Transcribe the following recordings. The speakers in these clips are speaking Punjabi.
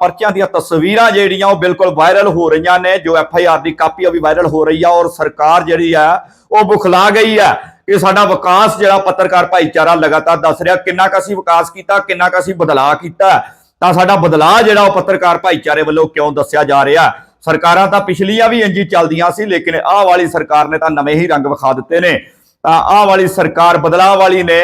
ਪਰਚਿਆਂ ਦੀਆਂ ਤਸਵੀਰਾਂ ਜਿਹੜੀਆਂ ਉਹ ਬਿਲਕੁਲ ਵਾਇਰਲ ਹੋ ਰਹੀਆਂ ਨੇ, ਜੋ ਐਫ ਆਈ ਆਰ ਦੀ ਕਾਪੀ ਉਹ ਵੀ ਵਾਇਰਲ ਹੋ ਰਹੀ ਆ ਔਰ ਸਰਕਾਰ ਜਿਹੜੀ ਆ, ਉਹ ਬੁਖਲਾ ਗਈ ਆ ਕਿ ਸਾਡਾ ਵਿਕਾਸ ਜਿਹੜਾ ਪੱਤਰਕਾਰ ਭਾਈਚਾਰਾ ਲਗਾਤਾਰ ਦੱਸ ਰਿਹਾ, ਕਿੰਨਾ ਕੁ ਅਸੀਂ ਵਿਕਾਸ ਕੀਤਾ, ਕਿੰਨਾ ਕੁ ਅਸੀਂ ਬਦਲਾਅ ਕੀਤਾ, ਤਾਂ ਸਾਡਾ ਬਦਲਾਅ ਜਿਹੜਾ ਉਹ ਪੱਤਰਕਾਰ ਭਾਈਚਾਰੇ ਵੱਲੋਂ ਕਿਉਂ ਦੱਸਿਆ ਜਾ ਰਿਹਾ? ਸਰਕਾਰਾਂ ਤਾਂ ਪਿਛਲੀਆਂ ਵੀ ਇੰਜੀ ਚੱਲਦੀਆਂ ਸੀ, ਲੇਕਿਨ ਆਹ ਵਾਲੀ ਸਰਕਾਰ ਨੇ ਤਾਂ ਨਵੇਂ ਹੀ ਰੰਗ ਵਿਖਾ ਦਿੱਤੇ ਨੇ। ਤਾਂ ਆਹ ਵਾਲੀ ਸਰਕਾਰ ਬਦਲਾਅ ਵਾਲੀ ਨੇ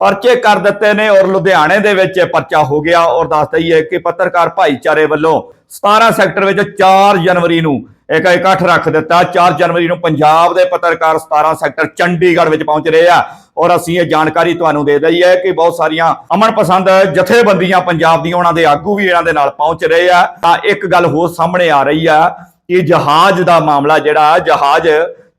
ਪਰਚੇ ਕਰ ਦਿੱਤੇ ਨੇ ਔਰ ਲੁਧਿਆਣੇ ਦੇ ਵਿੱਚ ਪਰਚਾ ਹੋ ਗਿਆ ਔਰ ਦੱਸ ਦਈਏ ਕਿ ਪੱਤਰਕਾਰ ਭਾਈਚਾਰੇ ਵੱਲੋਂ 17 ਸੈਕਟਰ ਵਿੱਚ 4 ਜਨਵਰੀ ਨੂੰ ਇੱਕ ਇਕੱਠ ਰੱਖ ਦਿੱਤਾ। 4 ਜਨਵਰੀ ਨੂੰ ਪੰਜਾਬ ਦੇ ਪੱਤਰਕਾਰ 17 ਸੈਕਟਰ ਚੰਡੀਗੜ੍ਹ ਵਿੱਚ ਪਹੁੰਚ ਰਹੇ ਆ ਔਰ ਅਸੀਂ ਇਹ ਜਾਣਕਾਰੀ ਤੁਹਾਨੂੰ ਦੇ ਦਈਏ ਕਿ ਬਹੁਤ ਸਾਰੀਆਂ ਅਮਨ ਪਸੰਦ ਜਥੇਬੰਦੀਆਂ ਪੰਜਾਬ ਦੀਆਂ ਉਹਨਾਂ ਦੇ ਆਗੂ ਵੀ ਇਹਨਾਂ ਦੇ ਨਾਲ ਪਹੁੰਚ ਰਹੇ ਆ। ਤਾਂ ਇੱਕ ਗੱਲ ਹੋਰ ਸਾਹਮਣੇ ਆ ਰਹੀ ਆ ਕਿ ਜਹਾਜ਼ ਦਾ ਮਾਮਲਾ ਜਿਹੜਾ, ਜਹਾਜ਼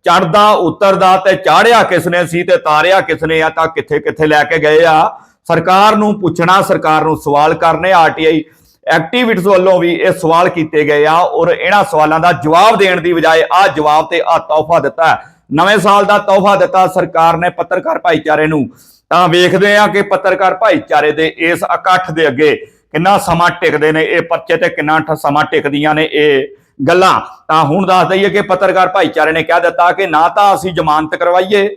ਚੜਦਾ, ਉਤਰਦਾ ਤੇ ਚਾੜਿਆ ਕਿਸਨੇ ਸੀ ਤੇ ਤਾਰਿਆ ਕਿਸਨੇ ਆ, ਤਾਂ ਕਿੱਥੇ ਕਿੱਥੇ ਲੈ ਕੇ ਗਏ ਆ? ਸਰਕਾਰ ਨੂੰ ਪੁੱਛਣਾ, ਸਰਕਾਰ ਨੂੰ ਸਵਾਲ ਕਰਨੇ, ਆਰਟੀਆਈ ਐਕਟੀਵਿਸਟ ਵੱਲੋਂ ਵੀ ਇਹ ਸਵਾਲ ਕੀਤੇ ਗਏ ਆ ਔਰ ਇਹਨਾਂ ਸਵਾਲਾਂ ਦਾ ਜਵਾਬ ਦੇਣ ਦੀ ਬਜਾਏ ਆ ਜਵਾਬ ਤੇ ਆ ਤੋਹਫਾ ਦਿੱਤਾ ਨਵੇਂ ਸਾਲ ਦਾ ਤੋਹਫਾ ਦਿੱਤਾ, ਸਰਕਾਰ ਨੇ ਪੱਤਰਕਾਰ ਭਾਈਚਾਰੇ ਨੂੰ। ਤਾਂ ਵੇਖਦੇ ਆ ਕਿ ਪੱਤਰਕਾਰ ਭਾਈਚਾਰੇ ਦੇ ਇਸ ਇਕੱਠ ਦੇ ਅੱਗੇ ਕਿੰਨਾ ਸਮਾਂ ਟਿਕਦੇ ਨੇ, ਇਹ ਪਰਚੇ ਤੇ ਕਿੰਨਾ ਸਮਾਂ ਟਿਕਦੀਆਂ ਨੇ, ਇਹ ਗੱਲਾਂ। ਤਾਂ ਹੁਣ ਦੱਸ ਦਈਏ ਕਿ ਪੱਤਰਕਾਰ ਭਾਈਚਾਰੇ ਨੇ ਕਹਿ ਦਿੱਤਾ ਕਿ ਨਾ ਤਾਂ ਅਸੀਂ ਜ਼ਮਾਨਤ ਕਰਵਾਈਏ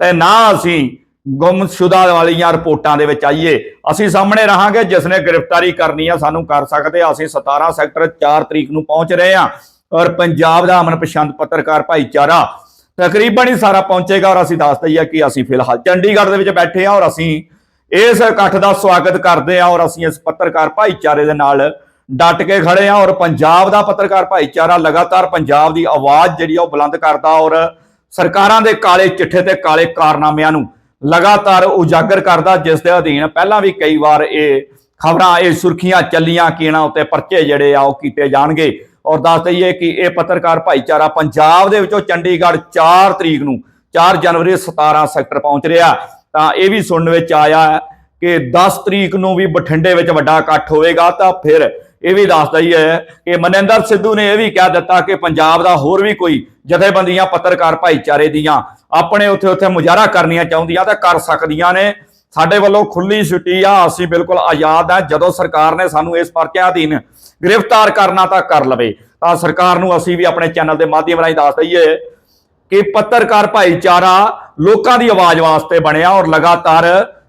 ਤੇ ਨਾ ਅਸੀਂ ਗੁੰਮਸ਼ੁਦਾ ਵਾਲੀਆਂ ਰਿਪੋਰਟਾਂ ਦੇ ਵਿੱਚ ਆਈਏ। ਅਸੀਂ ਸਾਹਮਣੇ ਰਹਾਂਗੇ, ਜਿਸ ਨੇ ਗ੍ਰਿਫਤਾਰੀ ਕਰਨੀ ਆ, ਸਾਨੂੰ ਕਰ ਸਕਦੇ ਆ। ਅਸੀਂ 17 ਸੈਕਟਰ 4 ਤਰੀਕ ਨੂੰ ਪਹੁੰਚ ਰਹੇ ਆ ਔਰ ਪੰਜਾਬ ਦਾ ਅਮਨ ਪਛੰਦ ਪੱਤਰਕਾਰ ਭਾਈਚਾਰਾ ਤਕਰੀਬਨ ਹੀ ਸਾਰਾ ਪਹੁੰਚੇਗਾ ਔਰ ਅਸੀਂ ਦੱਸ ਦਈਏ ਕਿ ਅਸੀਂ ਫਿਲਹਾਲ ਚੰਡੀਗੜ੍ਹ ਦੇ ਵਿੱਚ ਬੈਠੇ ਆ ਔਰ ਅਸੀਂ ਇਸ ਇਕੱਠ ਦਾ ਸਵਾਗਤ ਕਰਦੇ ਆ ਔਰ ਅਸੀਂ ਇਸ ਪੱਤਰਕਾਰ ਭਾਈਚਾਰੇ ਦੇ ਨਾਲ ਡਟ ਕੇ ਖੜੇ ਆ ਔਰ ਪੰਜਾਬ ਦਾ ਪੱਤਰਕਾਰ ਭਾਈਚਾਰਾ ਲਗਾਤਾਰ ਪੰਜਾਬ ਦੀ ਆਵਾਜ਼ ਜਿਹੜੀ ਆ ਉਹ ਬੁਲੰਦ ਕਰਦਾ ਔਰ ਸਰਕਾਰਾਂ ਦੇ ਕਾਲੇ ਚਿੱਠੇ ਤੇ ਕਾਲੇ ਕਾਰਨਾਮਿਆਂ ਨੂੰ ਲਗਾਤਾਰ ਉਜਾਗਰ ਕਰਦਾ, ਜਿਸ ਦੇ ਅਧੀਨ ਪਹਿਲਾਂ ਵੀ ਕਈ ਵਾਰ ਇਹ ਖਬਰਾਂ, ਇਹ ਸੁਰਖੀਆਂ ਚੱਲੀਆਂ ਕਿ ਇਹਨਾਂ ਉੱਤੇ ਪਰਚੇ ਜਿਹੜੇ ਆ ਉਹ ਕੀਤੇ ਜਾਣਗੇ। ਔਰ ਦੱਸ ਦਈਏ ਕਿ ਇਹ ਪੱਤਰਕਾਰ ਭਾਈਚਾਰਾ ਪੰਜਾਬ ਦੇ ਵਿੱਚੋਂ ਚੰਡੀਗੜ੍ਹ 4 ਤਰੀਕ ਨੂੰ 4 ਜਨਵਰੀ 17 ਸੈਕਟਰ ਪਹੁੰਚ ਰਿਹਾ। ਤਾਂ ਇਹ ਵੀ ਸੁਣਨ ਵਿੱਚ ਆਇਆ ਕਿ 10 ਤਰੀਕ ਨੂੰ ਵੀ ਬਠਿੰਡੇ ਵਿੱਚ ਵੱਡਾ ਇਕੱਠ ਹੋਵੇਗਾ ਤਾਂ ਫਿਰ ਇਹ ਵੀ ਦੱਸ ਦਈਏ ਕਿ ਮਨਿੰਦਰ ਸਿੱਧੂ ਨੇ ਇਹ ਵੀ ਕਹਿ ਦਿੱਤਾ ਕਿ ਪੰਜਾਬ ਦਾ ਹੋਰ ਵੀ ਕੋਈ ਜਥੇਬੰਦੀਆਂ, ਪੱਤਰਕਾਰ ਭਾਈਚਾਰੇ ਦੀਆਂ ਆਪਣੇ ਉੱਥੇ ਉੱਥੇ ਮੁਜ਼ਾਹਰਾ ਕਰਨੀਆਂ ਚਾਹੁੰਦੀਆਂ ਤਾਂ ਕਰ ਸਕਦੀਆਂ ਨੇ। ਸਾਡੇ ਵੱਲੋਂ ਖੁੱਲੀ ਛੁੱਟੀ ਆ, ਅਸੀਂ ਬਿਲਕੁਲ ਆਜ਼ਾਦ ਆ ਜਦੋਂ ਸਰਕਾਰ ਨੇ ਸਾਨੂੰ ਇਸ ਪਰਚਿਆਂ ਅਧੀਨ ਗ੍ਰਿਫਤਾਰ ਕਰਨਾ ਤਾਂ ਕਰ ਲਵੇ। ਤਾਂ ਸਰਕਾਰ ਨੂੰ ਅਸੀਂ ਵੀ ਆਪਣੇ ਚੈਨਲ ਦੇ ਮਾਧਿਅਮ ਰਾਹੀਂ ਦੱਸ ਦਈਏ ਕਿ ਪੱਤਰਕਾਰ ਭਾਈਚਾਰਾ ਲੋਕਾਂ ਦੀ ਆਵਾਜ਼ ਵਾਸਤੇ ਬਣਿਆ ਔਰ ਲਗਾਤਾਰ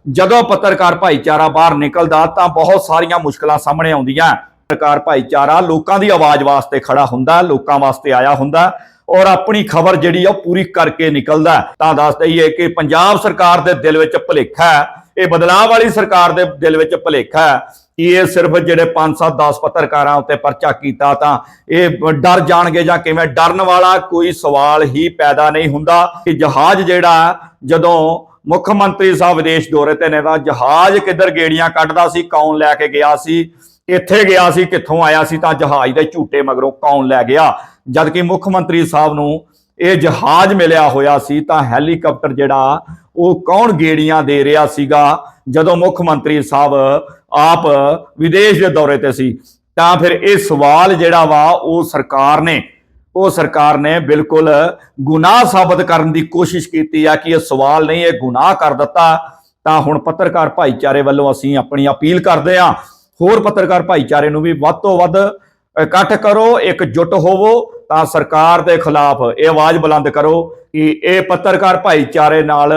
ਜਦੋਂ ਪੱਤਰਕਾਰ ਭਾਈਚਾਰਾ ਬਾਹਰ ਨਿਕਲਦਾ ਤਾਂ ਬਹੁਤ ਸਾਰੀਆਂ ਮੁਸ਼ਕਲਾਂ ਸਾਹਮਣੇ ਆਉਂਦੀਆਂ। ਸਰਕਾਰ ਭਾਈਚਾਰਾ ਲੋਕਾਂ ਦੀ ਆਵਾਜ਼ ਵਾਸਤੇ ਖੜਾ ਹੁੰਦਾ, ਲੋਕਾਂ ਵਾਸਤੇ ਆਇਆ ਹੁੰਦਾ ਔਰ ਆਪਣੀ ਖਬਰ ਜਿਹੜੀ ਆ ਉਹ ਪੂਰੀ ਕਰਕੇ ਨਿਕਲਦਾ ਤਾਂ ਦੱਸ ਦਈਏ ਕਿ ਪੰਜਾਬ ਸਰਕਾਰ ਦੇ ਦਿਲ ਵਿੱਚ ਭੁਲੇਖਾ ਹੈ, ਇਹ ਬਦਲਾਅ ਵਾਲੀ ਸਰਕਾਰ ਦੇ ਦਿਲ ਵਿੱਚ ਭੁਲੇਖਾ ਹੈ ਕਿ ਇਹ ਸਿਰਫ ਜਿਹੜੇ 5-7 10 ਪੱਤਰਕਾਰਾਂ ਉੱਤੇ ਪਰਚਾ ਕੀਤਾ ਤਾਂ ਇਹ ਡਰ ਜਾਣਗੇ ਜਾਂ ਕਿਵੇਂ? ਡਰਨ ਵਾਲਾ ਕੋਈ ਸਵਾਲ ਹੀ ਪੈਦਾ ਨਹੀਂ ਹੁੰਦਾ ਕਿ ਜਹਾਜ਼ ਜਿਹੜਾ ਜਦੋਂ ਮੁੱਖ ਮੰਤਰੀ ਸਾਹਿਬ ਵਿਦੇਸ਼ ਦੌਰੇ ਤੇ ਨੇ ਤਾਂ ਜਹਾਜ਼ ਕਿੱਧਰ ਗੇੜੀਆਂ ਕੱਢਦਾ ਸੀ, ਕੌਣ ਲੈ ਕੇ ਗਿਆ ਸੀ? ਇੱਥੇ ਗਿਆ ਸੀ, ਕਿੱਥੋਂ ਆਇਆ ਸੀ ਤਾਂ ਜਹਾਜ਼ ਦੇ ਝੂਟੇ ਮਗਰੋਂ ਕੌਣ ਲੈ ਗਿਆ? ਜਦ ਕਿ ਮੁੱਖ ਮੰਤਰੀ ਸਾਹਿਬ ਨੂੰ ਇਹ ਜਹਾਜ਼ ਮਿਲਿਆ ਹੋਇਆ ਸੀ ਤਾਂ ਹੈਲੀਕਾਪਟਰ ਜਿਹੜਾ, ਉਹ ਕੌਣ ਗੇੜੀਆਂ ਦੇ ਰਿਹਾ ਸੀਗਾ? ਜਦੋਂ ਮੁੱਖ ਮੰਤਰੀ ਸਾਹਿਬ ਆਪ ਵਿਦੇਸ਼ ਦੇ ਦੌਰੇ ਤੇ ਸੀ, ਤਾਂ ਫਿਰ ਇਹ ਸਵਾਲ ਜਿਹੜਾ ਵਾ, ਉਹ ਸਰਕਾਰ ਨੇ, ਉਹ ਸਰਕਾਰ ਨੇ ਬਿਲਕੁਲ ਗੁਨਾਹ ਸਾਬਤ ਕਰਨ ਦੀ ਕੋਸ਼ਿਸ਼ ਕੀਤੀ ਆ ਕਿ ਇਹ ਸਵਾਲ ਨਹੀਂ, ਇਹ ਗੁਨਾਹ ਕਰ ਦਿੱਤਾ। ਤਾਂ ਹੁਣ ਪੱਤਰਕਾਰ ਭਾਈਚਾਰੇ ਵੱਲੋਂ ਅਸੀਂ ਆਪਣੀ ਅਪੀਲ ਕਰਦੇ ਹਾਂ ਹੋਰ ਪੱਤਰਕਾਰ ਭਾਈਚਾਰੇ ਨੂੰ ਵੀ ਵੱਧ ਤੋਂ ਵੱਧ ਇਕੱਠ ਕਰੋ ਇੱਕ ਇਕਜੁੱਟ ਹੋਵੋ, ਤਾਂ ਸਰਕਾਰ ਦੇ ਖਿਲਾਫ ਇਹ ਆਵਾਜ਼ ਬੁਲੰਦ ਕਰੋ ਕਿ ਇਹ ਪੱਤਰਕਾਰ ਭਾਈਚਾਰੇ ਨਾਲ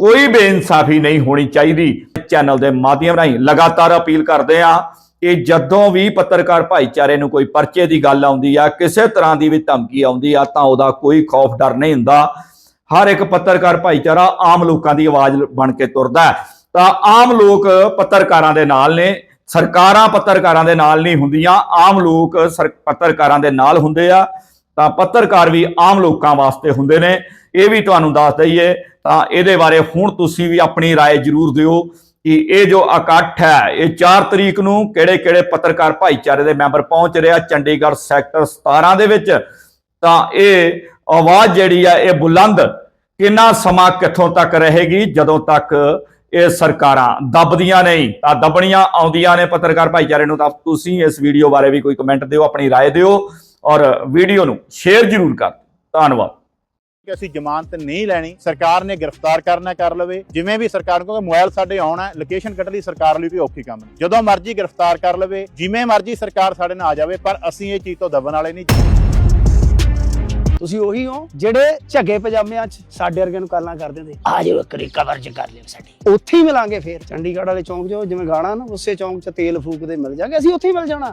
ਕੋਈ ਬੇਇਨਸਾਫੀ ਨਹੀਂ ਹੋਣੀ ਚਾਹੀਦੀ। ਚੈਨਲ ਦੇ ਮਾਧਿਅਮ ਰਾਹੀਂ ਲਗਾਤਾਰ ਅਪੀਲ ਕਰਦੇ ਆ ਕਿ ਜਦੋਂ ਵੀ ਪੱਤਰਕਾਰ ਭਾਈਚਾਰੇ ਨੂੰ ਕੋਈ ਪਰਚੇ ਦੀ ਗੱਲ ਆਉਂਦੀ ਆ, ਕਿਸੇ ਤਰ੍ਹਾਂ ਦੀ ਵੀ ਧਮਕੀ ਆਉਂਦੀ ਆ, ਤਾਂ ਉਹਦਾ ਕੋਈ ਖੌਫ ਡਰ ਨਹੀਂ ਹੁੰਦਾ। ਹਰ ਇੱਕ ਪੱਤਰਕਾਰ ਭਾਈਚਾਰਾ ਆਮ ਲੋਕਾਂ ਦੀ ਆਵਾਜ਼ ਬਣ ਕੇ ਤੁਰਦਾ ਤਾਂ ਆਮ ਲੋਕ ਪੱਤਰਕਾਰਾਂ ਦੇ ਨਾਲ ਨੇ। ਸਰਕਾਰਾਂ ਪੱਤਰਕਾਰਾਂ ਦੇ ਨਾਲ ਨਹੀਂ ਹੁੰਦੀਆਂ ਆਮ ਲੋਕ ਸਰ- ਪੱਤਰਕਾਰਾਂ ਦੇ ਨਾਲ ਹੁੰਦੇ ਆ ਤਾਂ ਪੱਤਰਕਾਰ ਵੀ ਆਮ ਲੋਕਾਂ ਵਾਸਤੇ ਹੁੰਦੇ ਨੇ ਇਹ ਵੀ ਤੁਹਾਨੂੰ ਦੱਸ ਦਈਏ ਤਾਂ ਇਹਦੇ ਬਾਰੇ ਹੁਣ ਤੁਸੀਂ ਵੀ ਆਪਣੀ رائے ਜ਼ਰੂਰ ਦਿਓ ਕਿ ਇਹ ਜੋ ਇਕੱਠ ਹੈ ਇਹ 4 ਤਰੀਕ ਨੂੰ ਕਿਹੜੇ-ਕਿਹੜੇ ਪੱਤਰਕਾਰ ਭਾਈਚਾਰੇ ਦੇ ਮੈਂਬਰ ਪਹੁੰਚ ਰਿਹਾ ਚੰਡੀਗੜ੍ਹ ਸੈਕਟਰ 17 ਦੇ ਵਿੱਚ ਤਾਂ ਇਹ ਆਵਾਜ਼ ਜਿਹੜੀ ਆ ਇਹ ਬੁਲੰਦ ਕਿੰਨਾ ਸਮਾਂ ਕਿੱਥੋਂ ਤੱਕ ਰਹੇਗੀ ਜਦੋਂ ਤੱਕ ਇਹ ਸਰਕਾਰਾਂ ਦੱਬਦੀਆਂ ਨਹੀਂ ਤਾਂ ਦੱਬਣੀਆਂ ਆਉਂਦੀਆਂ ਨੇ ਪੱਤਰਕਾਰ ਭਾਈਚਾਰੇ ਨੂੰ ਤਾਂ ਤੁਸੀਂ ਇਸ ਵੀਡੀਓ ਬਾਰੇ ਵੀ ਕੋਈ ਕਮੈਂਟ ਦਿਓ ਆਪਣੀ رائے ਦਿਓ ਔਰ ਵੀਡੀਓ ਨੂੰ ਸ਼ੇਅਰ ਜ਼ਰੂਰ ਕਰ ਧੰਨਵਾਦ ਕਿ ਅਸੀਂ ਜ਼ਮਾਨਤ ਨਹੀਂ ਲੈਣੀ ਸਰਕਾਰ ਨੇ ਗ੍ਰਿਫਤਾਰ ਕਰਨਾ ਕਰ ਲਵੇ ਜਿਵੇਂ ਵੀ ਸਰਕਾਰ ਨੂੰ ਕਿਉਂਕਿ ਮੋਬਾਈਲ ਸਾਡੇ ਆਉਣਾ ਲੋਕੇਸ਼ਨ ਕੱਢ ਲਈ ਸਰਕਾਰ ਲਈ ਕੋਈ ਔਖੀ ਕੰਮ ਨਹੀਂ ਜਦੋਂ ਮਰਜ਼ੀ ਗ੍ਰਿਫਤਾਰ ਕਰ ਲਵੇ ਜਿਵੇਂ ਮਰਜ਼ੀ ਸਰਕਾਰ ਸਾਡੇ ਨਾਲ ਆ ਜਾਵੇ ਪਰ ਅਸੀਂ ਇਹ ਚੀਜ਼ ਤੋਂ ਦਬਣ ਵਾਲੇ ਨਹੀਂ ਤੁਸੀਂ ਉਹੀ ਹੋ ਜਿਹੜੇ ਝੱਗੇ ਪਜਾਮਿਆਂ 'ਚ ਸਾਡੇ ਵਰਗੇ ਨੂੰ ਕਾਲਾਂ ਕਰ ਦਿੰਦੇ ਆ ਜਾਓ ਇੱਕ ਵਾਰੀ ਕਵਰ 'ਚ ਕਰ ਲਿਓ ਸਾਡੀ। ਉੱਥੇ ਹੀ ਮਿਲਾਂਗੇ ਫੇਰ। ਚੰਡੀਗੜ੍ਹ ਵਾਲੇ ਚੌਂਕ 'ਚ ਜਿਵੇਂ ਗਾਣਾ ਨਾ ਉਸੇ ਚੌਂਕ 'ਚ ਤੇਲ ਫੂਕਦੇ ਮਿਲ ਜਾਗੇ ਅਸੀਂ ਉੱਥੇ ਹੀ ਮਿਲ ਜਾਣਾ।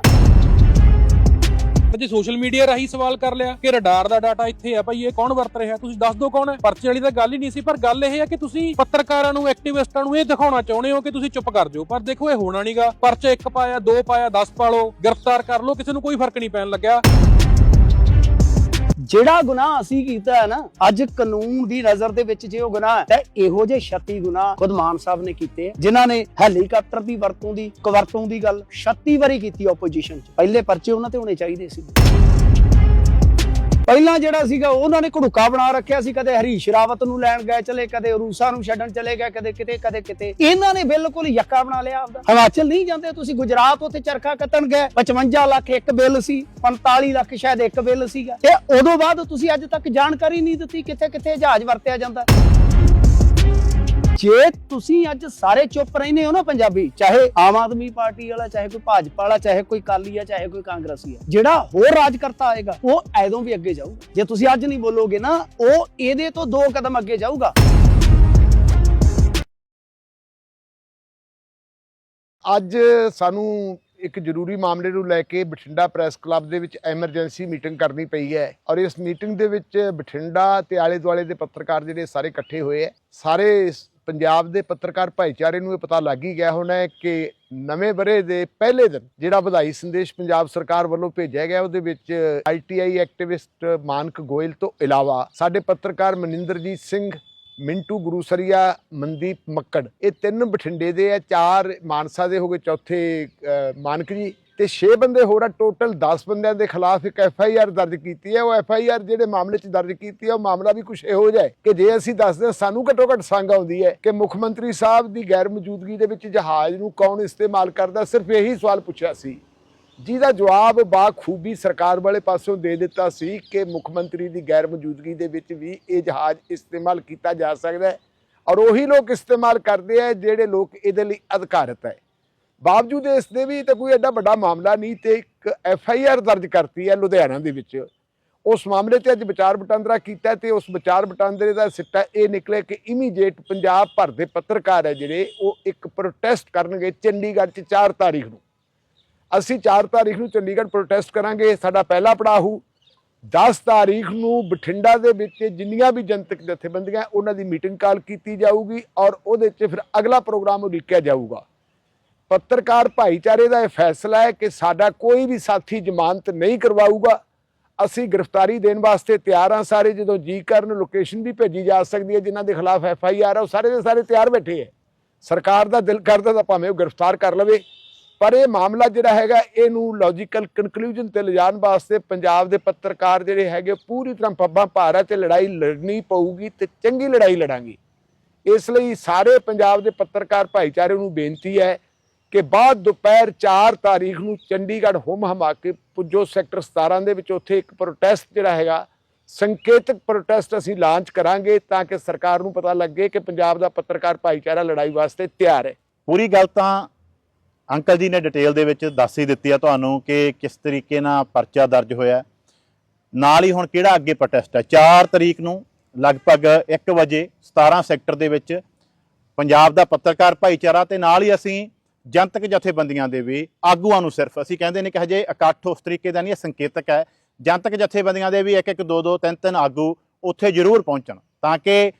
ਜੇ ਸੋਸ਼ਲ ਮੀਡੀਆ ਰਾਹੀਂ ਸਵਾਲ ਕਰ ਲਿਆ ਕਿ ਰਡਾਰ ਦਾ ਡਾਟਾ ਇੱਥੇ ਆ ਭਾਈ ਇਹ ਕੌਣ ਵਰਤ ਰਿਹਾ? ਤੁਸੀਂ ਦੱਸ ਦਿਓ ਕੌਣ ਹੈ? ਪਰਚੇ ਵਾਲੀ ਤਾਂ ਗੱਲ ਹੀ ਨਹੀਂ ਸੀ ਪਰ ਗੱਲ ਇਹ ਹੈ ਕਿ ਤੁਸੀਂ ਪੱਤਰਕਾਰਾਂ ਨੂੰ ਐਕਟਿਵਿਸਟਾਂ ਨੂੰ ਇਹ ਦਿਖਾਉਣਾ ਚਾਹੁੰਦੇ ਹੋ ਕਿ ਤੁਸੀਂ ਚੁੱਪ ਕਰ ਜਾਓ। ਪਰ ਦੇਖੋ ਇਹ ਹੋਣਾ ਨਹੀਂਗਾ ਪਰਚੇ ਇੱਕ ਪਾਇਆ ਦੋ ਪਾਇਆ 10 ਪਾ ਲਓ ਗ੍ਰਿਫਤਾਰ ਕਰ ਲਓ ਕਿਸੇ ਨੂੰ ਕੋਈ ਫ਼ਰਕ ਨਹੀਂ ਪੈਣ ਲੱਗਿਆ। ਜਿਹੜਾ ਗੁਨਾਹ ਅਸੀਂ ਕੀਤਾ ਹੈ ਨਾ ਅੱਜ ਕਾਨੂੰਨ ਦੀ ਨਜ਼ਰ ਦੇ ਵਿੱਚ ਜੇ ਉਹ ਗੁਨਾਹ ਹੈ ਤਾਂ ਇਹੋ ਜਿਹੇ 36 ਗੁਨਾਹ ਖੁਦ ਮਾਨ ਸਾਹਿਬ ਨੇ ਕੀਤੇ ਆ, ਜਿਨ੍ਹਾਂ ਨੇ ਹੈਲੀਕਾਪਟਰ ਦੀ ਵਰਤੋਂ ਦੀ ਕਵਰਤੋਂ ਦੀ ਗੱਲ 36 ਵਾਰੀ ਕੀਤੀ ਆਪੋਜੀਸ਼ਨ 'ਚ। ਪਹਿਲੇ ਪਰਚੇ ਉਹਨਾਂ ਤੇ ਹੋਣੇ ਚਾਹੀਦੇ ਸੀ। ਪਹਿਲਾਂ ਜਿਹੜਾ ਸੀਗਾ, ਉਹਨਾਂ ਨੇ ਘੜੂਕਾ ਬਣਾ ਰੱਖਿਆ ਸੀ, ਕਦੇ ਹਰੀਸ਼ ਰਾਵਤ ਨੂੰ ਲੈਣ ਗਏ ਚਲੇ, ਕਦੇ ਰੂਸਾ ਨੂੰ ਛੱਡਣ ਚਲੇ ਗਏ, ਕਦੇ ਕਿਤੇ ਕਦੇ ਕਿਤੇ। ਇਹਨਾਂ ਨੇ ਬਿਲਕੁਲ ਯੱਕਾ ਬਣਾ ਲਿਆ ਆਪਦਾ। ਹਿਮਾਚਲ ਨਹੀਂ ਜਾਂਦੇ, ਤੁਸੀਂ ਗੁਜਰਾਤ ਉੱਥੇ ਚਰਖਾ ਕੱਤਣ ਗਏ 55 ਲੱਖ ਇੱਕ ਬਿੱਲ ਸੀ 45 ਲੱਖ ਸ਼ਾਇਦ ਇੱਕ ਬਿੱਲ ਸੀਗਾ। ਤੇ ਉਦੋਂ ਬਾਅਦ ਤੁਸੀਂ ਅੱਜ ਤੱਕ ਜਾਣਕਾਰੀ ਨਹੀਂ ਦਿੱਤੀ ਕਿੱਥੇ ਕਿੱਥੇ ਜਹਾਜ਼ ਵਰਤਿਆ ਜਾਂਦਾ। ਜੇ ਤੁਸੀਂ ਅੱਜ ਸਾਰੇ ਚੁੱਪ ਰਹਿੰਦੇ ਹੋ ਨਾ ਪੰਜਾਬੀ, ਚਾਹੇ ਆਮ ਆਦਮੀ ਪਾਰਟੀ ਵਾਲਾ, ਚਾਹੇ ਕੋਈ ਭਾਜਪਾ ਵਾਲਾ, ਚਾਹੇ ਕੋਈ ਕਾਲੀ ਆ, ਚਾਹੇ ਕੋਈ ਕਾਂਗਰਸੀ ਆ, ਜਿਹੜਾ ਹੋਰ ਰਾਜ ਆਏਗਾ, ਉਹ ਐਦੋਂ ਵੀ ਅੱਗੇ ਜਾਊਗਾ। ਜੇ ਤੁਸੀਂ ਅੱਜ ਨਹੀਂ ਬੋਲੋਗੇ ਨਾ, ਉਹ ਇਹਦੇ ਤੋਂ ਦੋ ਕਦਮ ਅੱਗੇ ਜਾਊਗਾ। ਅੱਜ ਸਾਨੂੰ ਇੱਕ ਜ਼ਰੂਰੀ ਮਾਮਲੇ ਨੂੰ ਲੈ ਕੇ ਬਠਿੰਡਾ ਪ੍ਰੈਸ ਕਲੱਬ ਦੇ ਵਿੱਚ ਐਮਰਜੈਂਸੀ ਮੀਟਿੰਗ ਕਰਨੀ ਪਈ ਹੈ ਔਰ ਇਸ ਮੀਟਿੰਗ ਦੇ ਵਿੱਚ ਬਠਿੰਡਾ ਤੇ ਆਲੇ ਦੁਆਲੇ ਦੇ ਪੱਤਰਕਾਰ ਜਿਹੜੇ ਸਾਰੇ ਇਕੱਠੇ ਹੋਏ ਹੈ, ਸਾਰੇ ਇਸ ਪੰਜਾਬ ਦੇ ਪੱਤਰਕਾਰ ਭਾਈਚਾਰੇ ਨੂੰ ਇਹ ਪਤਾ ਲੱਗ ਹੀ ਗਿਆ ਹੋਣਾ ਕਿ ਨਵੇਂ ਬਰੇ ਦੇ ਪਹਿਲੇ ਦਿਨ ਜਿਹੜਾ ਵਧਾਈ ਸੰਦੇਸ਼ ਪੰਜਾਬ ਸਰਕਾਰ ਵੱਲੋਂ ਭੇਜਿਆ ਗਿਆ, ਉਹਦੇ ਵਿੱਚ ਆਈਟੀਆਈ ਐਕਟਿਵਿਸਟ ਮਾਨਕ ਗੋਇਲ ਤੋਂ ਇਲਾਵਾ ਸਾਡੇ ਪੱਤਰਕਾਰ ਮਨਿੰਦਰਜੀਤ ਸਿੰਘ, ਮਿੰਟੂ ਗੁਰੂਸਰੀਆ, ਮਨਦੀਪ ਮੱਕੜ, ਇਹ ਤਿੰਨ ਬਠਿੰਡੇ ਦੇ ਆ ਚਾਰ ਮਾਨਸਾ ਦੇ ਹੋ ਗਏ, ਚੌਥੇ ਮਾਨਕ ਜੀ। ਤੇ 6 ਬੰਦੇ ਹੋਰ ਆ ਟੋਟਲ 10 ਬੰਦਿਆਂ ਦੇ ਖਿਲਾਫ ਇੱਕ ਐਫ ਆਈ ਆਰ ਦਰਜ ਕੀਤੀ ਹੈ। ਉਹ ਐਫ ਆਈ ਆਰ ਜਿਹੜੇ ਮਾਮਲੇ 'ਚ ਦਰਜ ਕੀਤੀ ਹੈ ਉਹ ਮਾਮਲਾ ਵੀ ਕੁਝ ਇਹੋ ਜਿਹਾ ਹੈ ਕਿ ਜੇ ਅਸੀਂ ਦੱਸਦੇ ਹਾਂ, ਸਾਨੂੰ ਘੱਟੋ ਘੱਟ ਸੰਗ ਆਉਂਦੀ ਹੈ ਕਿ ਮੁੱਖ ਮੰਤਰੀ ਸਾਹਿਬ ਦੀ ਗੈਰ ਮੌਜੂਦਗੀ ਦੇ ਵਿੱਚ ਜਹਾਜ਼ ਨੂੰ ਕੌਣ ਇਸਤੇਮਾਲ ਕਰਦਾ ਸਿਰਫ ਇਹੀ ਸਵਾਲ ਪੁੱਛਿਆ ਸੀ। ਜਿਹਦਾ ਜਵਾਬ ਬਾਖੂਬੀ ਸਰਕਾਰ ਵਾਲੇ ਪਾਸੋਂ ਦੇ ਦਿੱਤਾ ਸੀ ਕਿ ਮੁੱਖ ਮੰਤਰੀ ਦੀ ਗੈਰ ਮੌਜੂਦਗੀ ਦੇ ਵਿੱਚ ਵੀ ਇਹ ਜਹਾਜ਼ ਇਸਤੇਮਾਲ ਕੀਤਾ ਜਾ ਸਕਦਾ ਹੈ ਔਰ ਉਹੀ ਲੋਕ ਇਸਤੇਮਾਲ ਕਰਦੇ ਆ ਜਿਹੜੇ ਲੋਕ ਇਹਦੇ ਲਈ ਅਧਿਕਾਰਤ ਹੈ। ਬਾਵਜੂਦ ਇਸ ਦੇ ਵੀ ਤਾਂ ਕੋਈ ਐਡਾ ਵੱਡਾ ਮਾਮਲਾ ਨਹੀਂ ਤੇ ਇੱਕ ਐਫ ਆਈ ਆਰ ਦਰਜ ਕਰਤੀ ਹੈ ਲੁਧਿਆਣਾ ਦੇ ਵਿੱਚ। ਉਸ ਮਾਮਲੇ ਤੇ ਅੱਜ ਵਿਚਾਰ ਵਟਾਂਦਰਾ ਕੀਤਾ ਤੇ ਉਸ ਵਿਚਾਰ ਵਟਾਂਦਰੇ ਦਾ ਸਿੱਟਾ ਇਹ ਨਿਕਲਿਆ ਕਿ ਇਮੀਡੀਏਟ ਪੰਜਾਬ ਭਰ ਦੇ ਪੱਤਰਕਾਰ ਹੈ ਜਿਹੜੇ ਉਹ ਇੱਕ ਪ੍ਰੋਟੈਸਟ ਕਰਨਗੇ ਚੰਡੀਗੜ੍ਹ 'ਚ 4 ਤਾਰੀਖ ਨੂੰ। ਅਸੀਂ 4 ਤਾਰੀਖ ਨੂੰ ਚੰਡੀਗੜ੍ਹ ਪ੍ਰੋਟੈਸਟ ਕਰਾਂਗੇ, ਸਾਡਾ ਪਹਿਲਾ ਪੜਾਅ 10 ਤਾਰੀਖ ਨੂੰ ਬਠਿੰਡਾ ਦੇ ਵਿੱਚ ਜਿੰਨੀਆਂ ਵੀ ਜਨਤਕ ਜਥੇਬੰਦੀਆਂ, ਉਹਨਾਂ ਦੀ ਮੀਟਿੰਗ ਕਾਲ ਕੀਤੀ ਜਾਊਗੀ ਔਰ ਉਹਦੇ 'ਚ ਫਿਰ ਅਗਲਾ ਪ੍ਰੋਗਰਾਮ ਉਲੀਕਿਆ ਜਾਊਗਾ। ਪੱਤਰਕਾਰ ਭਾਈਚਾਰੇ ਦਾ ਇਹ ਫੈਸਲਾ ਹੈ ਕਿ ਸਾਡਾ ਕੋਈ ਵੀ ਸਾਥੀ ਜ਼ਮਾਨਤ ਨਹੀਂ ਕਰਵਾਊਗਾ। ਅਸੀਂ ਗ੍ਰਿਫਤਾਰੀ ਦੇਣ ਵਾਸਤੇ ਤਿਆਰ ਹਾਂ ਸਾਰੇ, ਜਦੋਂ ਜੀ ਕਰਨ ਲੋਕੇਸ਼ਨ ਵੀ ਭੇਜੀ ਜਾ ਸਕਦੀ ਹੈ, ਜਿਨ੍ਹਾਂ ਦੇ ਖਿਲਾਫ ਐਫ ਆਈ ਆਰ ਹੈ, ਉਹ ਸਾਰੇ ਦੇ ਸਾਰੇ ਤਿਆਰ ਬੈਠੇ ਹੈ। ਸਰਕਾਰ ਦਾ ਦਿਲ ਕਰਦਾ ਤਾਂ ਭਾਵੇਂ ਉਹ ਗ੍ਰਿਫਤਾਰ ਕਰ ਲਵੇ। ਪਰ ਇਹ ਮਾਮਲਾ ਜਿਹੜਾ ਹੈਗਾ, ਇਹਨੂੰ ਲੌਜੀਕਲ ਕਨਕਲੂਜਨ ਤੇ ਲਿਜਾਣ ਵਾਸਤੇ ਪੰਜਾਬ ਦੇ ਪੱਤਰਕਾਰ ਜਿਹੜੇ ਹੈਗੇ ਪੂਰੀ ਤਰ੍ਹਾਂ ਪੱਬਾਂ ਭਾਰ ਹੈ ਤੇ ਲੜਾਈ ਲੜਨੀ ਪਊਗੀ ਤੇ ਚੰਗੀ ਲੜਾਈ ਲੜਾਂਗੇ। ਇਸ ਲਈ ਸਾਰੇ ਪੰਜਾਬ ਦੇ ਪੱਤਰਕਾਰ ਭਾਈਚਾਰੇ ਨੂੰ ਬੇਨਤੀ ਹੈ ਕਿ ਬਾਅਦ ਦੁਪਹਿਰ 4 ਤਾਰੀਖ ਨੂੰ ਚੰਡੀਗੜ੍ਹ ਹੁਮ ਹਮਾ ਕੇ ਪੁੱਜੋ ਸੈਕਟਰ 17 ਦੇ ਵਿੱਚ ਉੱਥੇ ਇੱਕ ਪ੍ਰੋਟੈਸਟ ਜਿਹੜਾ ਹੈਗਾ, ਸੰਕੇਤਕ ਪ੍ਰੋਟੈਸਟ ਅਸੀਂ ਲਾਂਚ ਕਰਾਂਗੇ ਤਾਂ ਕਿ ਸਰਕਾਰ ਨੂੰ ਪਤਾ ਲੱਗੇ ਕਿ ਪੰਜਾਬ ਦਾ ਪੱਤਰਕਾਰ ਭਾਈਚਾਰਾ ਲੜਾਈ ਵਾਸਤੇ ਤਿਆਰ ਹੈ। ਪੂਰੀ ਗੱਲ ਤਾਂ ਅੰਕਲ ਜੀ ਨੇ ਡਿਟੇਲ ਦੇ ਵਿੱਚ ਦੱਸ ਹੀ ਦਿੱਤੀ ਆ ਤੁਹਾਨੂੰ ਕਿ ਕਿਸ ਤਰੀਕੇ ਨਾਲ ਪਰਚਾ ਦਰਜ ਹੋਇਆ ਨਾਲ ਹੀ ਹੁਣ ਕਿਹੜਾ ਅੱਗੇ ਪ੍ਰੋਟੈਸਟ ਹੈ? 4 ਤਰੀਕ ਨੂੰ ਲਗਭਗ 1 ਵਜੇ 17 ਸੈਕਟਰ ਦੇ ਵਿੱਚ ਪੰਜਾਬ ਦਾ ਪੱਤਰਕਾਰ ਭਾਈਚਾਰਾ ਤੇ ਨਾਲ ਹੀ ਅਸੀਂ ਜਨਤਕ ਜਥੇਬੰਦੀਆਂ ਦੇ ਵੀ ਆਗੂਆਂ ਨੂੰ ਸਿਰਫ, ਅਸੀਂ ਕਹਿੰਦੇ ਨੇ ਕਿ ਹਜੇ ਇਕੱਠ ਉਸ ਤਰੀਕੇ ਦਾ ਨਹੀਂ, ਇਹ ਸੰਕੇਤਕ ਹੈ ਜਨਤਕ ਜਥੇਬੰਦੀਆਂ ਦੇ ਵੀ ਇੱਕ ਇੱਕ ਦੋ ਦੋ ਤਿੰਨ ਤਿੰਨ ਆਗੂ ਉੱਥੇ ਜ਼ਰੂਰ ਪਹੁੰਚਣ ਤਾਂ ਕਿ